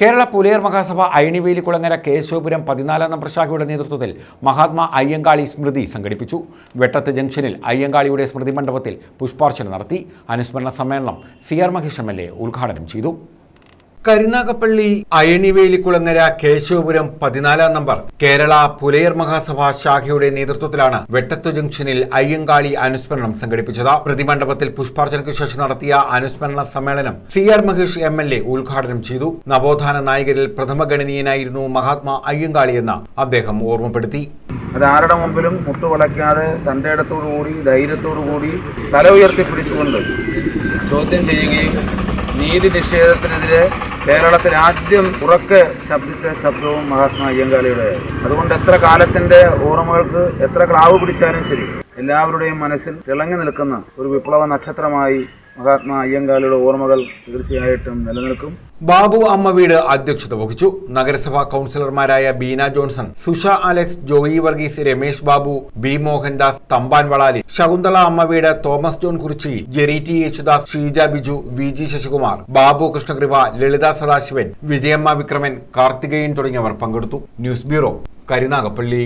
കേരള പുലയർ മഹാസഭ അയണിവേലിക്കുളങ്ങര കേശവപുരം പതിനാലാം നമ്പർ ശാഖയുടെ നേതൃത്വത്തിൽ മഹാത്മാ അയ്യങ്കാളി സ്മൃതി സംഘടിപ്പിച്ചു. വെട്ടത്ത് ജംഗ്ഷനിൽ അയ്യങ്കാളിയുടെ സ്മൃതി മണ്ഡപത്തിൽ പുഷ്പാർച്ചന നടത്തി. അനുസ്മരണ സമ്മേളനം C R Mahesh M L A ഉദ്ഘാടനം ചെയ്തു. കരുനാഗപ്പള്ളി അയണിവേലിക്കുളങ്ങര കേശവപുരം പതിനാലാം നമ്പർ കേരള പുലയർ മഹാസഭാ ശാഖയുടെ നേതൃത്വത്തിലാണ് വെട്ടത്തു ജംഗ്ഷനിൽ അയ്യങ്കാളി അനുസ്മരണം സംഘടിപ്പിച്ചത്. പ്രതിമണ്ഡപത്തിൽ പുഷ്പാർച്ചനയ്ക്ക് ശേഷം നടത്തിയ അനുസ്മരണ സമ്മേളനം C R Mahesh M L A ഉദ്ഘാടനം ചെയ്തു. നവോത്ഥാന നായകരിൽ പ്രഥമ ഗണനീയനായിരുന്നു മഹാത്മാ അയ്യങ്കാളി എന്ന് അദ്ദേഹം ഓർമ്മപ്പെടുത്തി. അതാരുടെ മുമ്പിലും മുട്ടുവളയ്ക്കാതെ തന്റെ കൂടി ധൈര്യത്തോടു കൂടി തല ഉയർത്തി പിടിച്ചുകൊണ്ട് ചോദ്യം ചെയ്യുകയും നീതി നിഷേധത്തിനെതിരെ കേരളത്തിൽ ആദ്യം ഉറക്കെ ശബ്ദിച്ച ശബ്ദവും മഹാത്മാ അയ്യങ്കാളിയുടെ. അതുകൊണ്ട് എത്ര കാലത്തിന്റെ ഓർമ്മകൾക്ക് എത്ര ക്ലാവ് പിടിച്ചാലും ശരി. എല്ലാവരുടെയും മനസ്സിൽ തിളങ്ങി നിൽക്കുന്ന ഒരു വിപ്ലവ നക്ഷത്രമായി മഹാത്മാ അയ്യങ്കാളിയുടെ ഓർമ്മകൾ തീർച്ചയായിട്ടും നിലനിൽക്കും. ബാബു അമ്മ വീട് അധ്യക്ഷത വഹിച്ചു. നഗരസഭാ കൗൺസിലർമാരായ Beena Johnson Susha Alex Joy Varghese Ramesh Babu B Mohandas Thampan Valali Shakuntala Amma വീട് Thomas John Kurichi Jerry T Yesudas Sheeja Biju V G Sasikumar Babu Krishnakripa Lalitha Sadasivan Vijayamma Vikraman Karthikeyan തുടങ്ങിയവർ പങ്കെടുത്തു. News bureau Karunagappally.